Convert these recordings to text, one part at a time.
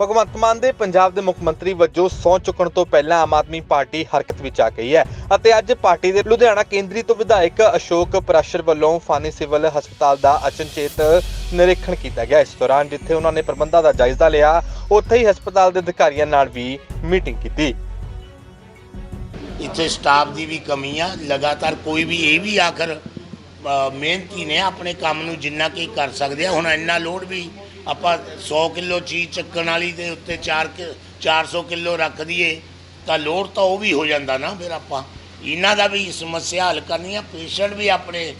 ਭਗਵੰਤ ਮਾਨ ਦੇ ਪੰਜਾਬ ਦੇ ਮੁੱਖ ਮੰਤਰੀ ਵਜੋਂ ਸਹੁੰ ਚੁੱਕਣ ਤੋਂ ਪਹਿਲਾਂ ਆਮ ਆਦਮੀ ਪਾਰਟੀ ਹਰਕਤ ਵਿੱਚ ਆ ਗਈ ਹੈ ਅਤੇ ਅੱਜ ਪਾਰਟੀ ਦੇ ਲੁਧਿਆਣਾ ਕੇਂਦਰੀ ਤੋਂ ਵਿਧਾਇਕ ਅਸ਼ੋਕ ਪ੍ਰਾਸ਼ਰ ਵੱਲੋਂ ਫਾਨੀ ਸਿਵਲ ਹਸਪਤਾਲ ਦਾ ਅਚਨਚੇਤ ਨਿਰੀਖਣ ਕੀਤਾ ਗਿਆ। ਇਸ ਦੌਰਾਨ ਜਿੱਥੇ ਉਹਨਾਂ ਨੇ ਪ੍ਰਬੰਧਾਂ ਦਾ ਜਾਇਜ਼ਾ ਲਿਆ, ਉੱਥੇ ਹੀ ਹਸਪਤਾਲ ਦੇ ਅਧਿਕਾਰੀਆਂ ਨਾਲ ਵੀ ਮੀਟਿੰਗ ਕੀਤੀ। ਇੱਥੇ ਸਟਾਫ ਦੀ ਵੀ ਕਮੀ ਆ। ਲਗਾਤਾਰ ਕੋਈ ਵੀ ਇਹ ਵੀ ਆਖਰ ਮਿਹਨਤੀ ਨੇ ਆਪਣੇ ਕੰਮ ਨੂੰ ਜਿੰਨਾ ਕਿ ਕਰ ਸਕਦੇ ਆ। ਹੁਣ ਇੰਨਾ ਲੋਡ ਵੀ ਆਪਾਂ 100 ਕਿਲੋ ਚੀਜ਼ ਚੱਕਣ ਵਾਲੀ ਦੇ ਉੱਤੇ 4 400 ਕਿਲੋ ਰੱਖ ਦਈਏ, ਤਾਂ ਲੋਡ ਤਾਂ ਉਹ ਵੀ ਹੋ ਜਾਂਦਾ ਨਾ ਫਿਰ ਆਪਾਂ। ਇਹਨਾਂ ਦਾ ਵੀ ਸਮੱਸਿਆ ਹੱਲ ਕਰਨੀ ਆ, ਪੇਸ਼ੈਂਟ ਵੀ ਆਪਣੇ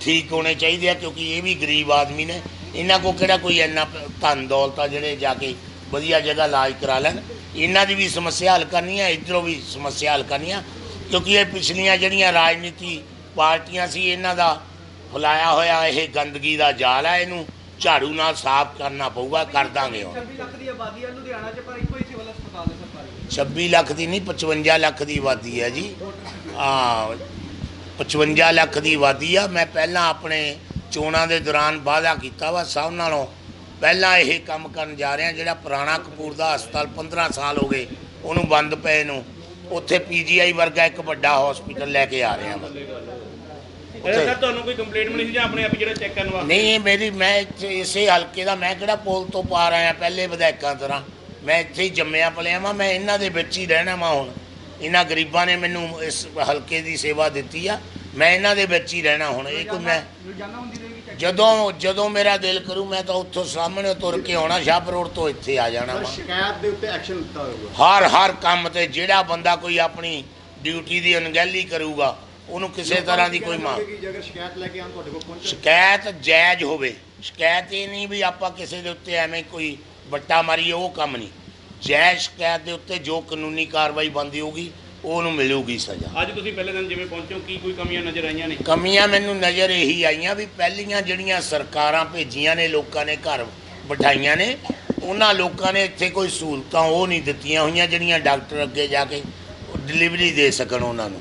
ਠੀਕ ਹੋਣੇ ਚਾਹੀਦੇ ਆ, ਕਿਉਂਕਿ ਇਹ ਵੀ ਗਰੀਬ ਆਦਮੀ ਨੇ। ਇਹਨਾਂ ਕੋ ਕਿਹੜਾ ਕੋਈ ਇੰਨਾ ਪ- ਧਨ ਦੌਲਤ ਆ ਜਿਹੜੇ ਜਾ ਕੇ ਵਧੀਆ ਜਗ੍ਹਾ ਇਲਾਜ ਕਰਾ ਲੈਣ। ਇਹਨਾਂ ਦੀ ਵੀ ਸਮੱਸਿਆ ਹੱਲ ਕਰਨੀ ਆ, ਇੱਧਰੋਂ ਵੀ ਸਮੱਸਿਆ ਹੱਲ ਕਰਨੀ ਆ, ਕਿਉਂਕਿ ਇਹ ਪਿਛਲੀਆਂ ਜਿਹੜੀਆਂ ਰਾਜਨੀਤੀ ਪਾਰਟੀਆਂ ਸੀ, ਇਹਨਾਂ ਦਾ ਫੈਲਾਇਆ ਹੋਇਆ ਇਹ ਗੰਦਗੀ ਦਾ ਜਾਲ ਹੈ ਇਹਨੂੰ। ਝਾੜੂ ਨਾਲ ਸਾਫ਼ ਕਰਨਾ ਪਊਗਾ ਕਰ ਦਾਂਗੇ ਹੁਣ। 26 ਲੱਖ ਦੀ ਆਬਾਦੀ ਹੈ ਲੁਧਿਆਣਾ 'ਚ ਪਰ ਇੱਕੋ ਹੀ ਸਿਵਲ ਹਸਪਤਾਲ ਹੈ ਸਰਕਾਰੀ। 26 ਲੱਖ ਦੀ ਨਹੀਂ 55 ਲੱਖ ਦੀ ਆਬਾਦੀ ਹੈ ਜੀ। ਹਾਂ 55 ਲੱਖ ਦੀ ਆਬਾਦੀ ਆ। ਮੈਂ ਪਹਿਲਾਂ ਆਪਣੇ ਚੋਣਾਂ ਦੇ ਦੌਰਾਨ ਵਾਅਦਾ ਕੀਤਾ ਵਾ ਸਭ ਨਾਲੋਂ ਪਹਿਲਾਂ ਇਹ ਕੰਮ ਕਰਨ ਜਾ ਰਹੇ ਜਿਹੜਾ ਪੁਰਾਣਾ ਕਪੂਰ ਦਾ ਹਸਪਤਾਲ 15 ਸਾਲ ਹੋ ਗਏ ਉਹਨੂੰ ਬੰਦ ਪਏ ਨੂੰ। ਉੱਥੇ ਪੀਜੀਆਈ ਵਰਗਾ ਇੱਕ ਵੱਡਾ ਹਸਪੀਟਲ ਲੈ ਕੇ ਆ ਰਹੇ ਇਹ ਸਰ ਤੁਹਾਨੂੰ ਕੋਈ ਕੰਪਲੇਂਟ ਮਿਲੀ ਸੀ ਜਾਂ ਆਪਣੇ ਆਪ ਹੀ ਜਿਹੜਾ ਚੈੱਕ ਕਰਨ ਵਾਸਤੇ? ਨਹੀਂ ਇਹ ਮੇਰੀ ਮੈਂ ਇੱਥੇ ਇਸੇ ਹਲਕੇ ਦਾ ਮੈਂ ਕਿਹੜਾ ਪੁਲ ਤੋਂ ਪਾਰ ਆਇਆ ਪਹਿਲੇ ਵਿਧਾਇਕਾਂ ਤਰ੍ਹਾਂ। ਮੈਂ ਇੱਥੇ ਹੀ ਜੰਮਿਆ ਪਲਿਆ ਵਾਂ ਮੈਂ ਇਹਨਾਂ ਦੇ ਵਿੱਚ ਹੀ ਰਹਿਣਾ ਵਾਂ ਹੁਣ। ਇਹਨਾਂ ਗਰੀਬਾਂ ਨੇ ਮੈਨੂੰ ਇਸ ਹਲਕੇ ਦੀ ਸੇਵਾ ਦਿੱਤੀ ਆ। ਮੈਂ ਇਹਨਾਂ ਦੇ ਵਿੱਚ ਹੀ ਰਹਿਣਾ ਹੁਣ। ਇਹ ਕੋਈ ਮੈਂ ਰੋਜ਼ਾਨਾ ਹੁੰਦੀ ਰਹੇਗੀ ਚੈੱਕ ਜਦੋਂ ਜਦੋਂ ਮੇਰਾ ਦਿਲ ਕਰੂ ਮੈਂ ਤਾਂ ਉੱਥੋਂ ਸਾਹਮਣੇ ਤੁਰ ਕੇ ਆਉਣਾ ਸ਼ਾਹਪ ਰੋਡ ਤੋਂ ਇੱਥੇ ਆ ਜਾਣਾ ਪਰ ਵਾ। ਸ਼ਿਕਾਇਤ ਦੇ ਉੱਤੇ ਐਕਸ਼ਨ ਲਿੱਤਾ ਹੋਊਗਾ। ਹਰ ਹਰ ਕੰਮ ਤੇ ਜਿਹੜਾ ਬੰਦਾ ਕੋਈ ਆਪਣੀ ਡਿਊਟੀ ਦੀ ਅਣਗਹਿਲੀ ਕਰੂਗਾ ਉਹਨੂੰ ਕਿਸੇ ਤਰ੍ਹਾਂ ਦੀ ਕੋਈ ਮਾਂ ਜੇਕਰ ਸ਼ਿਕਾਇਤ ਲੈ ਕੇ ਆਉਣ ਤੁਹਾਡੇ ਕੋਲ ਸ਼ਿਕਾਇਤ ਜਾਇਜ਼ ਹੋਵੇ। ਸ਼ਿਕਾਇਤ ਇਹ ਨਹੀਂ ਵੀ ਆਪਾਂ ਕਿਸੇ ਦੇ ਉੱਤੇ ਐਵੇਂ ਕੋਈ ਵੱਟਾ ਮਾਰੀਏ ਉਹ ਕੰਮ ਨਹੀਂ। ਜਾਇਜ਼ ਸ਼ਿਕਾਇਤ ਦੇ ਉੱਤੇ ਜੋ ਕਾਨੂੰਨੀ ਕਾਰਵਾਈ ਬੰਦੀ ਹੋਊਗੀ ਉਹਨੂੰ ਮਿਲੂਗੀ ਸਜ਼ਾ। ਅੱਜ ਤੁਸੀਂ ਪਹਿਲੇ ਦਿਨ ਜਿਵੇਂ ਪਹੁੰਚੇ ਹੋ ਕੀ ਕੋਈ ਕਮੀਆਂ ਨਜ਼ਰ ਆਈਆਂ ਨੇ? ਕਮੀਆਂ ਮੈਨੂੰ ਨਜ਼ਰ ਇਹੀ ਆਈਆਂ ਵੀ ਪਹਿਲੀਆਂ ਜਿਹੜੀਆਂ ਸਰਕਾਰਾਂ ਭੇਜੀਆਂ ਨੇ ਲੋਕਾਂ ਨੇ ਘਰ ਬਿਠਾਈਆਂ ਨੇ ਉਹਨਾਂ ਲੋਕਾਂ ਨੇ ਇੱਥੇ ਕੋਈ ਸਹੂਲਤਾਂ ਉਹ ਨਹੀਂ ਦਿੱਤੀਆਂ ਹੋਈਆਂ ਜਿਹੜੀਆਂ ਡਾਕਟਰ ਅੱਗੇ ਜਾ ਕੇ ਡਿਲੀਵਰੀ ਦੇ ਸਕਣ ਉਹਨਾਂ ਨੂੰ।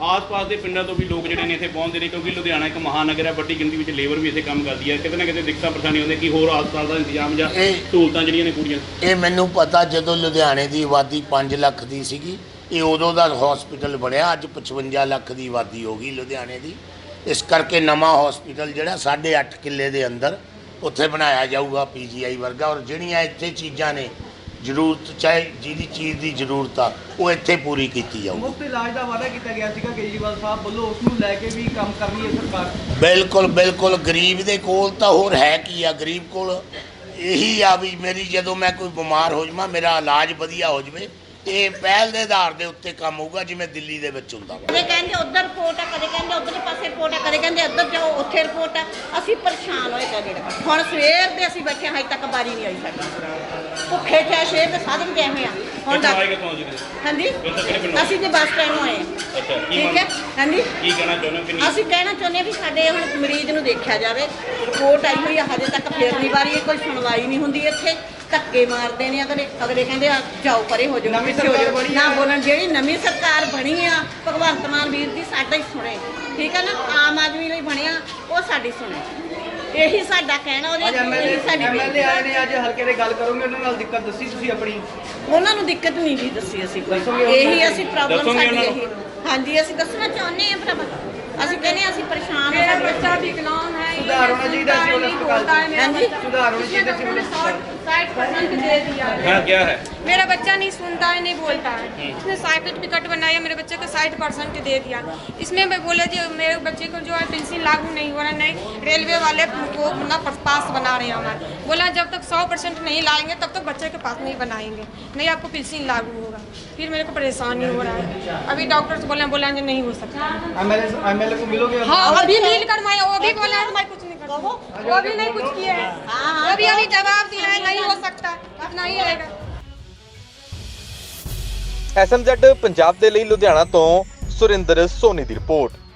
ਆਸ-ਪਾਸ ਦੇ ਪਿੰਡਾਂ ਤੋਂ ਵੀ ਲੋਕ ਜਿਹੜੇ ਨੇ ਇੱਥੇ ਪਹੁੰਚਦੇ ਨੇ ਕਿਉਂਕਿ ਲੁਧਿਆਣਾ ਇੱਕ ਮਹਾਨਗਰ ਹੈ ਵੱਡੀ ਗਿਣਤੀ ਵਿੱਚ ਲੇਬਰ ਵੀ ਇੱਥੇ ਕੰਮ ਕਰਦੀ ਹੈ। ਕਿਤੇ ਨਾ ਕਿਤੇ ਦਿੱਕਤਾਂ ਪਰੇਸ਼ਾਨੀ ਹੁੰਦੀ ਕਿ ਹੋਰ ਹਸਪਤਾਲ ਦਾ ਇੰਤਜ਼ਾਮ ਜਾਂ ਇਹ- ਸਹੂਲਤਾਂ ਜਿਹੜੀਆਂ ਨੇ ਪੂਰੀਆਂ। ਇਹ ਮੈਨੂੰ ਪਤਾ ਜਦੋਂ ਲੁਧਿਆਣੇ ਦੀ ਆਬਾਦੀ 5 ਲੱਖ ਦੀ ਸੀਗੀ ਇਹ ਉਦੋਂ ਦਾ ਹਸਪੀਟਲ ਬਣਿਆ ਅੱਜ 55 ਲੱਖ ਦੀ ਆਬਾਦੀ ਹੋ ਗਈ ਲੁਧਿਆਣੇ ਦੀ। ਇਸ ਕਰਕੇ ਨਵਾਂ ਹਸਪੀਟਲ ਜਿਹੜਾ 8.5 ਕਿੱਲੇ ਦੇ ਅੰਦਰ ਉੱਥੇ ਬਣਾਇਆ ਜਾਊਗਾ ਪੀਜੀਆਈ ਵਰਗਾ। ਔਰ ਜਿਹੜੀਆਂ ਇੱਥੇ ਚੀਜ਼ਾਂ ਨੇ ਜ਼ਰੂਰਤ ਚਾਹੇ ਜਿਹਦੀ ਚੀਜ਼ ਦੀ ਜ਼ਰੂਰਤ ਆ ਉਹ ਇੱਥੇ ਪੂਰੀ ਕੀਤੀ ਜਾਊਗੀ। ਮੁਫਤ ਇਲਾਜ ਦਾ ਵਾਅਦਾ ਕੀਤਾ ਗਿਆ ਸੀਗਾ ਕੇਜਰੀਵਾਲ ਸਾਹਿਬ ਵੱਲੋਂ ਉਸ ਨੂੰ ਲੈ ਕੇ ਵੀ ਕੰਮ ਕਰ ਰਹੀ ਹੈ ਸਰਕਾਰ। ਬਿਲਕੁਲ ਬਿਲਕੁਲ ਗਰੀਬ ਦੇ ਕੋਲ ਤਾਂ ਹੋਰ ਹੈ ਕੀ ਆ? ਗਰੀਬ ਕੋਲ ਇਹੀ ਆ ਵੀ ਮੇਰੀ ਜਦੋਂ ਮੈਂ ਕੋਈ ਬਿਮਾਰ ਹੋ ਜਾਵਾਂ ਮੇਰਾ ਇਲਾਜ ਵਧੀਆ ਹੋ ਜਾਵੇ ਇਹ ਪਹਿਲ ਦੇ ਆਧਾਰ ਦੇ ਉੱਤੇ ਕੰਮ ਹੋਊਗਾ ਜਿਵੇਂ ਦਿੱਲੀ ਦੇ ਵਿੱਚ ਹੁੰਦਾ ਵਾ। ਕਦੇ ਕਹਿੰਦੇ ਉਧਰ ਰਿਪੋਰਟ ਆ ਕਦੇ ਕਹਿੰਦੇ ਉਧਰਲੇ ਪਾਸੇ ਰਿਪੋਰਟ ਆ ਕਦੇ ਕਹਿੰਦੇ ਇੱਧਰ ਜਾਓ ਉੱਥੇ ਰਿਪੋਰਟ ਆ। ਅਸੀਂ ਪਰੇਸ਼ਾਨ ਹੋਏ ਤਾਂ ਜਿਹੜੇ ਪਾਸੇ। ਹੁਣ ਸਵੇਰ ਦੇ ਅਸੀਂ ਬੈਠੇ ਹਾਂ, ਹਜੇ ਤੱਕ ਬਾਰੀ ਨਹੀਂ ਆਈ ਸਾਡੀ ਭੁੱਖੇ ਸ਼ੇਰ ਦੇ ਸਾਧਨ ਹੋਏ ਆ? ਹੁਣ ਕਿੱਥੋਂ ਆਏ ਡਾਕ- ਕਿੱਥੋਂ ਜੀ ਹਾਂਜੀ? ਫਿਰ ਤਾਂ ਕਿਹੜੇ ਪਿੰਡੋਂ? ਅਸੀਂ ਜੇ ਬੱਸ ਸਟੈਂਡ ਹੋਏ ਹਾਂ। ਅੱਛਾ ਕੀ ਠੀਕ ਹੈ? ਮੰਗ- ਹਾਂਜੀ? ਕੀ ਕਹਿਣਾ ਚਾਹੁੰਦੇ ਹੋ? ਅਸੀਂ ਕਹਿਣਾ ਚਾਹੁੰਦੇ ਹਾਂ ਵੀ ਸਾਡੇ ਹੁਣ ਮਰੀਜ਼ ਨੂੰ ਦੇਖਿਆ ਜਾਵੇ ਰਿਪੋਰਟ ਆਈ ਹੋਈ ਆ ਹਜੇ ਤੱਕ ਫੇਰ ਨਹੀਂ ਵਾਰੀ ਇਹ ਕੋਈ ਸੁਣਵਾਈ ਨਹੀਂ ਹੁੰਦੀ ਇੱਥੇ। ਧੱਕੇ ਮਾਰਦੇ ਨੇ ਅਗਲੇ ਅਗਲੇ ਕਹਿੰਦੇ ਆ ਜਾਓ ਪਰੇ ਹੋ ਜਾਓ ਨਵੀਂ ਪਿੱਛੇ ਹੋ ਸਰਕਾਰ ਜਾਓ। ਬਣੀ ਨਾ। ਬੋਲਣ ਜਿਹੜੀ ਨਵੀਂ ਸਰਕਾਰ ਬਣੀ ਆ ਭਗਵੰਤ ਮਾਨ ਵੀਰ ਦੀ ਸਾਡਾ ਹੀ ਸੁਣੇ। ਠੀਕ ਹੈ ਨਾ? ਆਮ ਆਦਮੀ ਲਈ ਬਣਿਆ ਉਹ ਸਾਡੀ ਸੁਣੇ। ਇਹੀ ਸਾਡਾ ਕਹਿਣਾ ਉਹਦੇ ਅੱਜ ਐਮਐਲਏ ਇਹੀ ਸਾਡੀ ਐਮਐਲਏ ਬੇਨਤੀ ਆਏ ਨੇ ਅੱਜ ਹਲਕੇ ਦੇ ਗੱਲ ਕਰੋਗੇ ਉਹਨਾਂ ਨਾਲ ਦਿੱਕਤ ਦੱਸੀ ਤੁਸੀਂ ਆਪਣੀ ਉਹਨਾਂ ਨੂੰ ਦਿੱਕਤ ਨਹੀਂ ਜੀ ਦੱਸੀ ਅਸੀਂ ਕੋਈ ਦੱਸੋਗੇ ਉਹਨਾਂ ਇਹੀ ਨੂੰ? ਅਸੀਂ ਪ੍ਰੋਬਲਮ ਦੱਸੋਗੇ ਸਾਡੀ ਉਹਨਾਂ ਨੂੰ? ਇਹੀ ਹਾਂਜੀ ਅਸੀਂ ਦੱਸਣਾ ਚਾਹੁੰਦੇ ਹਾਂ ਭਰਾ ਅਸੀਂ ਕਹਿੰਦੇ ਹਾਂ ਅਸੀਂ ਪਰੇਸ਼ਾਨ ਹਾਂ मेरा ਸਾਡੇ बच्चा विकलांग है ये सुधार होना चाहिए था सुनता है, सिविल नहीं अस्पताल बोलता है मेरा हाँ जी। बच्चा। सुधार होना चाहिए था इसलिए सिविल डॉक्टर ने अस्पताल। साठ परसेंट दे दिया है हाँ क्या है मेरा बच्चा नहीं सुनता है नहीं बोलता है। उसने साइकिल टिकट बनाया मेरे बच्चे को साठ परसेंट दे दिया। इसमें मैं बोला जी मेरे बच्चे को जो है पेंशन लागू नहीं हो रहा नहीं रेलवे वाले को ना पास बना रहे हैं हमारे। बोला जब तक सौ परसेंट नहीं लाएँगे तब तक बच्चे के पास नहीं बनाएँगे। नहीं आपको पेंशन लागू होगा। फिर मेरे को परेशानी हो रहा है। अभी डॉक्टर से बोले बोला नहीं हो सकता। एमएलए एमएलए को मिलोगे? हाँ अभी मिल कर मैं वो भी बोला है मैं कुछ नहीं कर वो भी नहीं कुछ किए हैं। हाँ, हाँ, वो भी अभी जवाब दिया है नहीं हो सकता अब नहीं रहेगा ਐਸਐਮਜ਼ੈਡ ਪੰਜਾਬ ਦੇ ਲਈ ਲੁਧਿਆਣਾ ਤੋਂ ਸੁਰਿੰਦਰ ਸੋਨੀ ਦੀ ਰਿਪੋਰਟ।